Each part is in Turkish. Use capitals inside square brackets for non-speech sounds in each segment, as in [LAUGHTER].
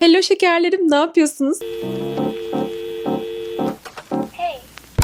Hello şekerlerim, ne yapıyorsunuz?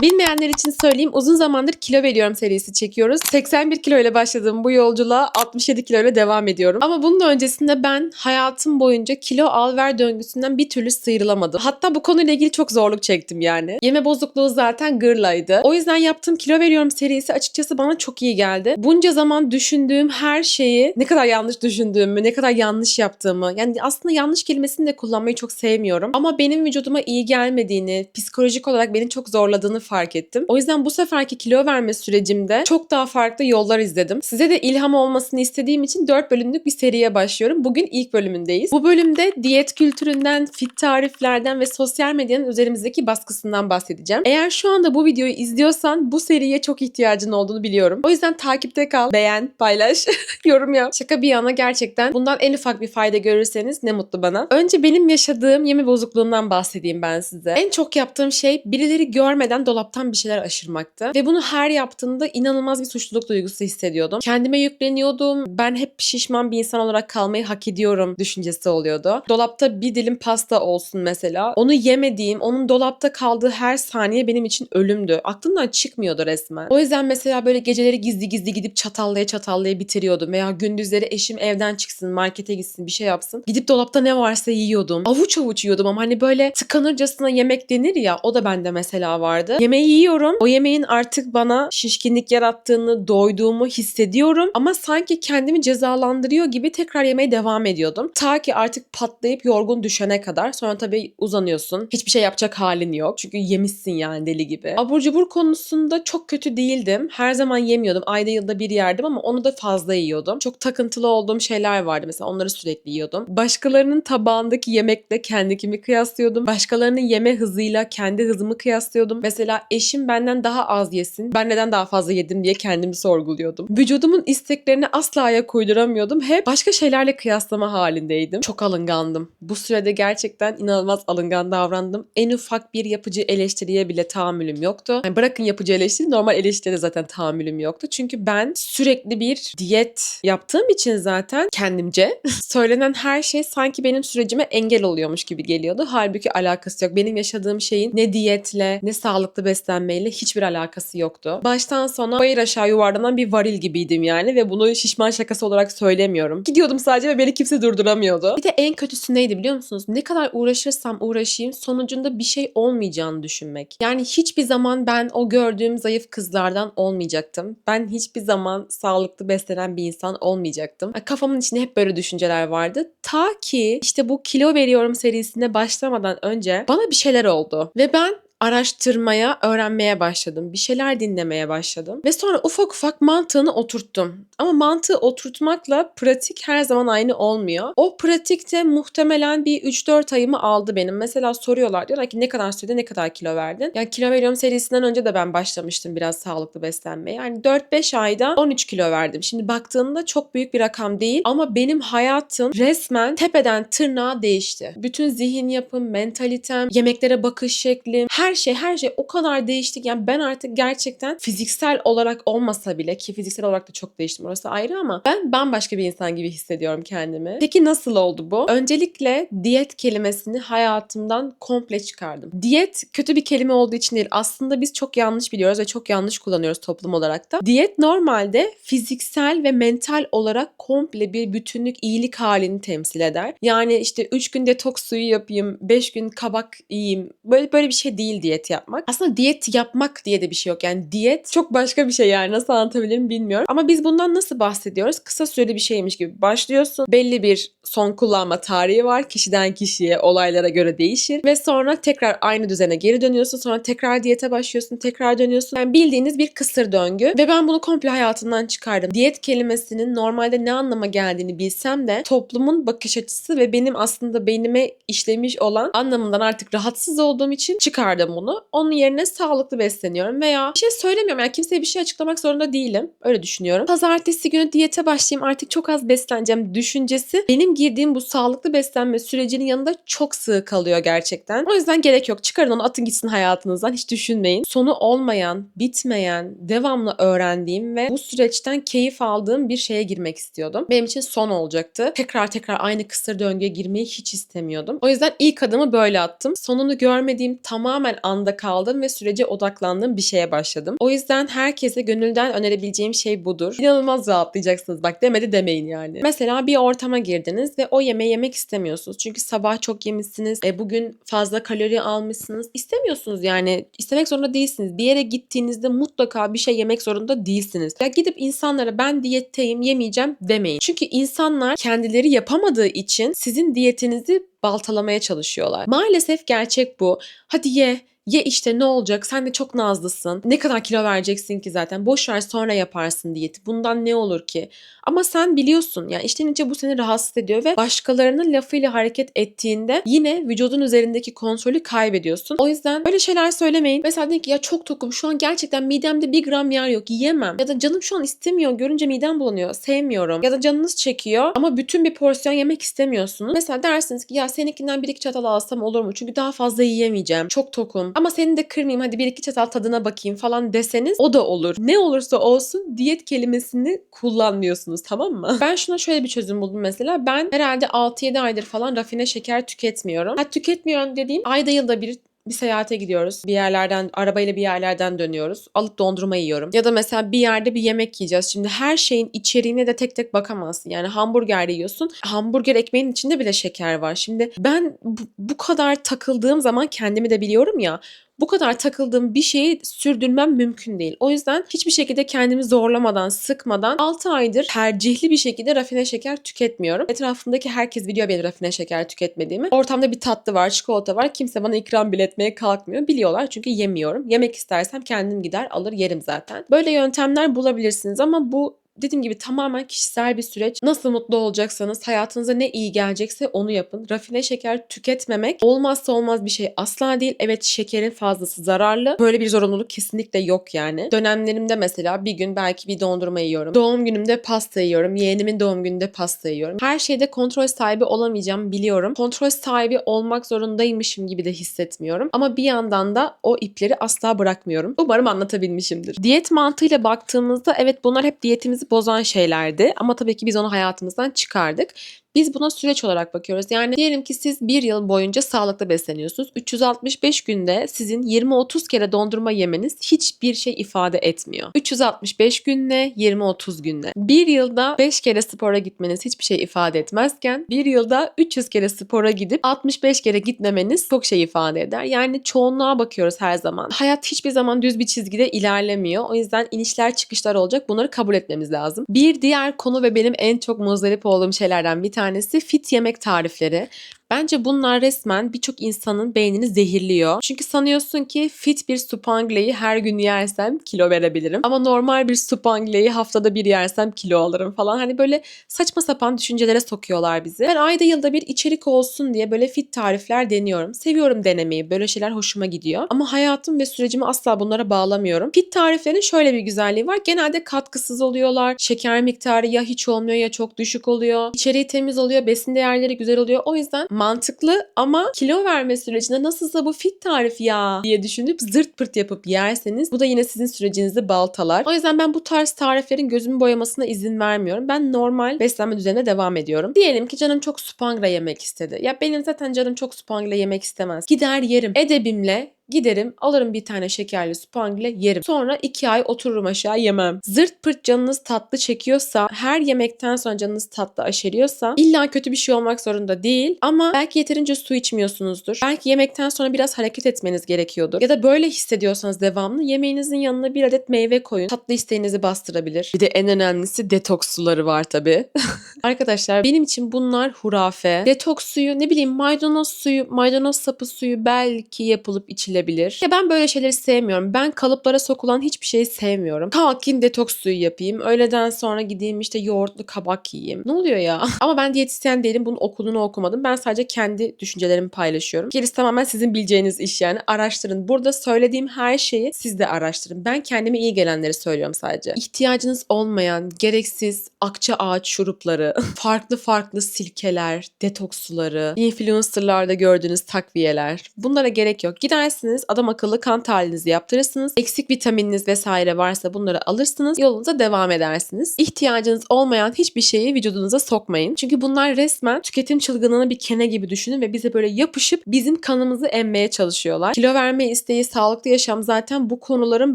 Bilmeyenler için söyleyeyim uzun zamandır kilo veriyorum serisi çekiyoruz. 81 kilo ile başladığım bu yolculuğa 67 kilo ile devam ediyorum. Ama bunun öncesinde ben hayatım boyunca kilo al ver döngüsünden bir türlü sıyrılamadım. Hatta bu konuyla ilgili çok zorluk çektim yani. Yeme bozukluğu zaten gırlaydı. O yüzden yaptığım kilo veriyorum serisi açıkçası bana çok iyi geldi. Bunca zaman düşündüğüm her şeyi ne kadar yanlış düşündüğümü, ne kadar yanlış yaptığımı yani aslında yanlış kelimesini de kullanmayı çok sevmiyorum. Ama benim vücuduma iyi gelmediğini, psikolojik olarak beni çok zorladığını fark ettim. O yüzden bu seferki kilo verme sürecimde çok daha farklı yollar izledim. Size de ilham olmasını istediğim için 4 bölümlük bir seriye başlıyorum. Bugün ilk bölümündeyiz. Bu bölümde diyet kültüründen, fit tariflerden ve sosyal medyanın üzerimizdeki baskısından bahsedeceğim. Eğer şu anda bu videoyu izliyorsan bu seriye çok ihtiyacın olduğunu biliyorum. O yüzden takipte kal, beğen, paylaş, [LAUGHS] yorum yap. Şaka bir yana gerçekten bundan en ufak bir fayda görürseniz ne mutlu bana. Önce benim yaşadığım yeme bozukluğundan bahsedeyim ben size. En çok yaptığım şey birileri görmeden dolaptan bir şeyler aşırmaktı. Ve bunu her yaptığımda inanılmaz bir suçluluk duygusu hissediyordum. Kendime yükleniyordum. Ben hep şişman bir insan olarak kalmayı hak ediyorum düşüncesi oluyordu. Dolapta bir dilim pasta olsun mesela. Onu yemediğim, onun dolapta kaldığı her saniye benim için ölümdü. Aklımdan çıkmıyordu resmen. O yüzden mesela böyle geceleri gizli gizli gidip çatallaya çatallaya bitiriyordum. Veya gündüzleri eşim evden çıksın, markete gitsin, bir şey yapsın. Gidip dolapta ne varsa yiyordum. Avuç avuç yiyordum ama hani böyle tıkanırcasına yemek denir ya o da bende mesela vardı. Yemeği yiyorum. O yemeğin artık bana şişkinlik yarattığını, doyduğumu hissediyorum. Ama sanki kendimi cezalandırıyor gibi tekrar yemeye devam ediyordum. Ta ki artık patlayıp yorgun düşene kadar. Sonra tabii uzanıyorsun. Hiçbir şey yapacak halin yok. Çünkü yemişsin yani deli gibi. Abur cubur konusunda çok kötü değildim. Her zaman yemiyordum. Ayda yılda bir yerdim ama onu da fazla yiyordum. Çok takıntılı olduğum şeyler vardı. Mesela onları sürekli yiyordum. Başkalarının tabağındaki yemekle kendikimi kıyaslıyordum. Başkalarının yeme hızıyla kendi hızımı kıyaslıyordum. Mesela eşim benden daha az yesin. Ben neden daha fazla yedim diye kendimi sorguluyordum. Vücudumun isteklerine asla ayak uyduramıyordum. Hep başka şeylerle kıyaslama halindeydim. Çok alıngandım. Bu sürede gerçekten inanılmaz alıngan davrandım. En ufak bir yapıcı eleştiriye bile tahammülüm yoktu. Yani bırakın yapıcı eleştiri, normal eleştiriye de zaten tahammülüm yoktu. Çünkü ben sürekli bir diyet yaptığım için zaten kendimce [LAUGHS] söylenen her şey sanki benim sürecime engel oluyormuş gibi geliyordu. Halbuki alakası yok. Benim yaşadığım şeyin ne diyetle ne sağlıklı beslenmeyle hiçbir alakası yoktu. Baştan sona bayır aşağı yuvarlanan bir varil gibiydim yani ve bunu şişman şakası olarak söylemiyorum. Gidiyordum sadece ve beni kimse durduramıyordu. Bir de en kötüsü neydi biliyor musunuz? Ne kadar uğraşırsam uğraşayım sonucunda bir şey olmayacağını düşünmek. Yani hiçbir zaman ben o gördüğüm zayıf kızlardan olmayacaktım. Ben hiçbir zaman sağlıklı beslenen bir insan olmayacaktım. Kafamın içinde hep böyle düşünceler vardı. Ta ki işte bu kilo veriyorum serisine başlamadan önce bana bir şeyler oldu. Ve ben araştırmaya, öğrenmeye başladım. Bir şeyler dinlemeye başladım. Ve sonra ufak ufak mantığını oturttum. Ama mantığı oturtmakla pratik her zaman aynı olmuyor. O pratikte muhtemelen bir 3-4 ayımı aldı benim. Mesela soruyorlar diyorlar ki ne kadar sürede ne kadar kilo verdin? Yani kilo veriyorum serisinden önce de ben başlamıştım biraz sağlıklı beslenmeye. Yani 4-5 ayda 13 kilo verdim. Şimdi baktığında çok büyük bir rakam değil ama benim hayatım resmen tepeden tırnağa değişti. Bütün zihin yapım, mentalitem, yemeklere bakış şeklim, her şey her şey o kadar değişti ki yani ben artık gerçekten fiziksel olarak olmasa bile ki fiziksel olarak da çok değiştim orası ayrı ama ben bambaşka bir insan gibi hissediyorum kendimi. Peki nasıl oldu bu? Öncelikle diyet kelimesini hayatımdan komple çıkardım. Diyet kötü bir kelime olduğu için değil. Aslında biz çok yanlış biliyoruz ve çok yanlış kullanıyoruz toplum olarak da. Diyet normalde fiziksel ve mental olarak komple bir bütünlük iyilik halini temsil eder. Yani işte 3 gün detoks suyu yapayım, 5 gün kabak yiyeyim. Böyle böyle bir şey değil diyet yapmak. Aslında diyet yapmak diye de bir şey yok. Yani diyet çok başka bir şey yani nasıl anlatabilirim bilmiyorum. Ama biz bundan nasıl bahsediyoruz? Kısa süreli bir şeymiş gibi başlıyorsun. Belli bir son kullanma tarihi var. Kişiden kişiye, olaylara göre değişir. Ve sonra tekrar aynı düzene geri dönüyorsun. Sonra tekrar diyete başlıyorsun. Tekrar dönüyorsun. Yani bildiğiniz bir kısır döngü. Ve ben bunu komple hayatımdan çıkardım. Diyet kelimesinin normalde ne anlama geldiğini bilsem de toplumun bakış açısı ve benim aslında beynime işlemiş olan anlamından artık rahatsız olduğum için çıkardım istedim bunu. Onun yerine sağlıklı besleniyorum veya bir şey söylemiyorum. Yani kimseye bir şey açıklamak zorunda değilim. Öyle düşünüyorum. Pazartesi günü diyete başlayayım artık çok az besleneceğim düşüncesi benim girdiğim bu sağlıklı beslenme sürecinin yanında çok sığ kalıyor gerçekten. O yüzden gerek yok. Çıkarın onu atın gitsin hayatınızdan. Hiç düşünmeyin. Sonu olmayan, bitmeyen, devamlı öğrendiğim ve bu süreçten keyif aldığım bir şeye girmek istiyordum. Benim için son olacaktı. Tekrar tekrar aynı kısır döngüye girmeyi hiç istemiyordum. O yüzden ilk adımı böyle attım. Sonunu görmediğim tamamen anda kaldım ve sürece odaklandığım bir şeye başladım. O yüzden herkese gönülden önerebileceğim şey budur. İnanılmaz rahatlayacaksınız. Bak demedi demeyin yani. Mesela bir ortama girdiniz ve o yemeği yemek istemiyorsunuz. Çünkü sabah çok yemişsiniz. E, bugün fazla kalori almışsınız. İstemiyorsunuz yani. İstemek zorunda değilsiniz. Bir yere gittiğinizde mutlaka bir şey yemek zorunda değilsiniz. Ya gidip insanlara ben diyetteyim yemeyeceğim demeyin. Çünkü insanlar kendileri yapamadığı için sizin diyetinizi baltalamaya çalışıyorlar. Maalesef gerçek bu. Hadi ye, Ye işte ne olacak? Sen de çok nazlısın. Ne kadar kilo vereceksin ki zaten? Boş ver sonra yaparsın diyeti. Bundan ne olur ki? Ama sen biliyorsun yani içten içe bu seni rahatsız ediyor ve başkalarının lafıyla hareket ettiğinde yine vücudun üzerindeki kontrolü kaybediyorsun. O yüzden böyle şeyler söylemeyin. Mesela deyin ki ya çok tokum şu an gerçekten midemde bir gram yer yok yiyemem. Ya da canım şu an istemiyor görünce midem bulanıyor sevmiyorum. Ya da canınız çekiyor ama bütün bir porsiyon yemek istemiyorsunuz. Mesela dersiniz ki ya seninkinden bir iki çatal alsam olur mu? Çünkü daha fazla yiyemeyeceğim. Çok tokum. Ama seni de kırmayayım hadi bir iki çatal tadına bakayım falan deseniz o da olur. Ne olursa olsun diyet kelimesini kullanmıyorsunuz tamam mı? Ben şuna şöyle bir çözüm buldum mesela. Ben herhalde 6-7 aydır falan rafine şeker tüketmiyorum. Ha tüketmiyorum dediğim ayda yılda bir bir seyahate gidiyoruz. Bir yerlerden, arabayla bir yerlerden dönüyoruz. Alıp dondurma yiyorum. Ya da mesela bir yerde bir yemek yiyeceğiz. Şimdi her şeyin içeriğine de tek tek bakamazsın. Yani hamburger yiyorsun. Hamburger ekmeğinin içinde bile şeker var. Şimdi ben bu, bu kadar takıldığım zaman kendimi de biliyorum ya bu kadar takıldığım bir şeyi sürdürmem mümkün değil. O yüzden hiçbir şekilde kendimi zorlamadan, sıkmadan 6 aydır tercihli bir şekilde rafine şeker tüketmiyorum. Etrafımdaki herkes biliyor benim rafine şeker tüketmediğimi. Ortamda bir tatlı var, çikolata var. Kimse bana ikram bile etmeye kalkmıyor. Biliyorlar çünkü yemiyorum. Yemek istersem kendim gider alır yerim zaten. Böyle yöntemler bulabilirsiniz ama bu dediğim gibi tamamen kişisel bir süreç. Nasıl mutlu olacaksanız, hayatınıza ne iyi gelecekse onu yapın. Rafine şeker tüketmemek olmazsa olmaz bir şey asla değil. Evet şekerin fazlası zararlı. Böyle bir zorunluluk kesinlikle yok yani. Dönemlerimde mesela bir gün belki bir dondurma yiyorum. Doğum günümde pasta yiyorum. Yeğenimin doğum gününde pasta yiyorum. Her şeyde kontrol sahibi olamayacağım biliyorum. Kontrol sahibi olmak zorundaymışım gibi de hissetmiyorum. Ama bir yandan da o ipleri asla bırakmıyorum. Umarım anlatabilmişimdir. Diyet mantığıyla baktığımızda evet bunlar hep diyetimizi bozan şeylerdi. Ama tabii ki biz onu hayatımızdan çıkardık. Biz buna süreç olarak bakıyoruz. Yani diyelim ki siz bir yıl boyunca sağlıklı besleniyorsunuz. 365 günde sizin 20-30 kere dondurma yemeniz hiçbir şey ifade etmiyor. 365 günle 20-30 günle. Bir yılda 5 kere spora gitmeniz hiçbir şey ifade etmezken bir yılda 300 kere spora gidip 65 kere gitmemeniz çok şey ifade eder. Yani çoğunluğa bakıyoruz her zaman. Hayat hiçbir zaman düz bir çizgide ilerlemiyor. O yüzden inişler çıkışlar olacak. Bunları kabul etmemiz lazım. Bir diğer konu ve benim en çok muzdarip olduğum şeylerden bir tanesi fit yemek tarifleri. Bence bunlar resmen birçok insanın beynini zehirliyor. Çünkü sanıyorsun ki fit bir supangleyi her gün yersem kilo verebilirim. Ama normal bir supangleyi haftada bir yersem kilo alırım falan. Hani böyle saçma sapan düşüncelere sokuyorlar bizi. Ben ayda yılda bir içerik olsun diye böyle fit tarifler deniyorum. Seviyorum denemeyi. Böyle şeyler hoşuma gidiyor. Ama hayatım ve sürecimi asla bunlara bağlamıyorum. Fit tariflerin şöyle bir güzelliği var. Genelde katkısız oluyorlar. Şeker miktarı ya hiç olmuyor ya çok düşük oluyor. İçeriği temiz oluyor. Besin değerleri güzel oluyor. O yüzden mantıklı ama kilo verme sürecinde nasılsa bu fit tarif ya diye düşünüp zırt pırt yapıp yerseniz bu da yine sizin sürecinizi baltalar. O yüzden ben bu tarz tariflerin gözümü boyamasına izin vermiyorum. Ben normal beslenme düzenine devam ediyorum. Diyelim ki canım çok supangra yemek istedi. Ya benim zaten canım çok supangra yemek istemez. Gider yerim. Edebimle Giderim alırım bir tane şekerli spangle yerim. Sonra iki ay otururum aşağı yemem. Zırt pırt canınız tatlı çekiyorsa, her yemekten sonra canınız tatlı aşeriyorsa illa kötü bir şey olmak zorunda değil. Ama belki yeterince su içmiyorsunuzdur. Belki yemekten sonra biraz hareket etmeniz gerekiyordur. Ya da böyle hissediyorsanız devamlı yemeğinizin yanına bir adet meyve koyun. Tatlı isteğinizi bastırabilir. Bir de en önemlisi detoks suları var tabii. [LAUGHS] Arkadaşlar benim için bunlar hurafe. Detoks suyu ne bileyim maydanoz suyu, maydanoz sapı suyu belki yapılıp içilebilir tüketilebilir. Ya ben böyle şeyleri sevmiyorum. Ben kalıplara sokulan hiçbir şeyi sevmiyorum. Kalkayım detoks suyu yapayım. Öğleden sonra gideyim işte yoğurtlu kabak yiyeyim. Ne oluyor ya? [LAUGHS] Ama ben diyetisyen değilim. Bunun okulunu okumadım. Ben sadece kendi düşüncelerimi paylaşıyorum. Gerisi tamamen sizin bileceğiniz iş yani. Araştırın. Burada söylediğim her şeyi siz de araştırın. Ben kendime iyi gelenleri söylüyorum sadece. İhtiyacınız olmayan, gereksiz akça ağaç şurupları, [LAUGHS] farklı farklı silkeler, detoks suları, influencerlarda gördüğünüz takviyeler. Bunlara gerek yok. Gidersiniz adam akıllı kan tahlilinizi yaptırırsınız. Eksik vitamininiz vesaire varsa bunları alırsınız. Yolunuza devam edersiniz. İhtiyacınız olmayan hiçbir şeyi vücudunuza sokmayın. Çünkü bunlar resmen tüketim çılgınlığını bir kene gibi düşünün ve bize böyle yapışıp bizim kanımızı emmeye çalışıyorlar. Kilo verme isteği, sağlıklı yaşam zaten bu konuların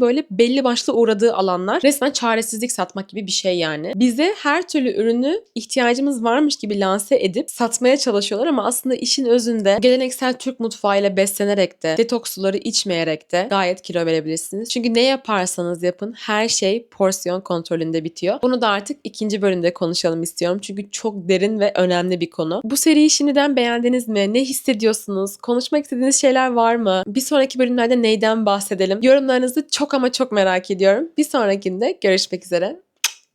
böyle belli başlı uğradığı alanlar. Resmen çaresizlik satmak gibi bir şey yani. Bize her türlü ürünü ihtiyacımız varmış gibi lanse edip satmaya çalışıyorlar ama aslında işin özünde geleneksel Türk mutfağıyla beslenerek de, detoks suları içmeyerek de gayet kilo verebilirsiniz. Çünkü ne yaparsanız yapın her şey porsiyon kontrolünde bitiyor. Bunu da artık ikinci bölümde konuşalım istiyorum. Çünkü çok derin ve önemli bir konu. Bu seriyi şimdiden beğendiniz mi? Ne hissediyorsunuz? Konuşmak istediğiniz şeyler var mı? Bir sonraki bölümlerde neyden bahsedelim? Yorumlarınızı çok ama çok merak ediyorum. Bir sonrakinde görüşmek üzere.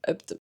Öptüm.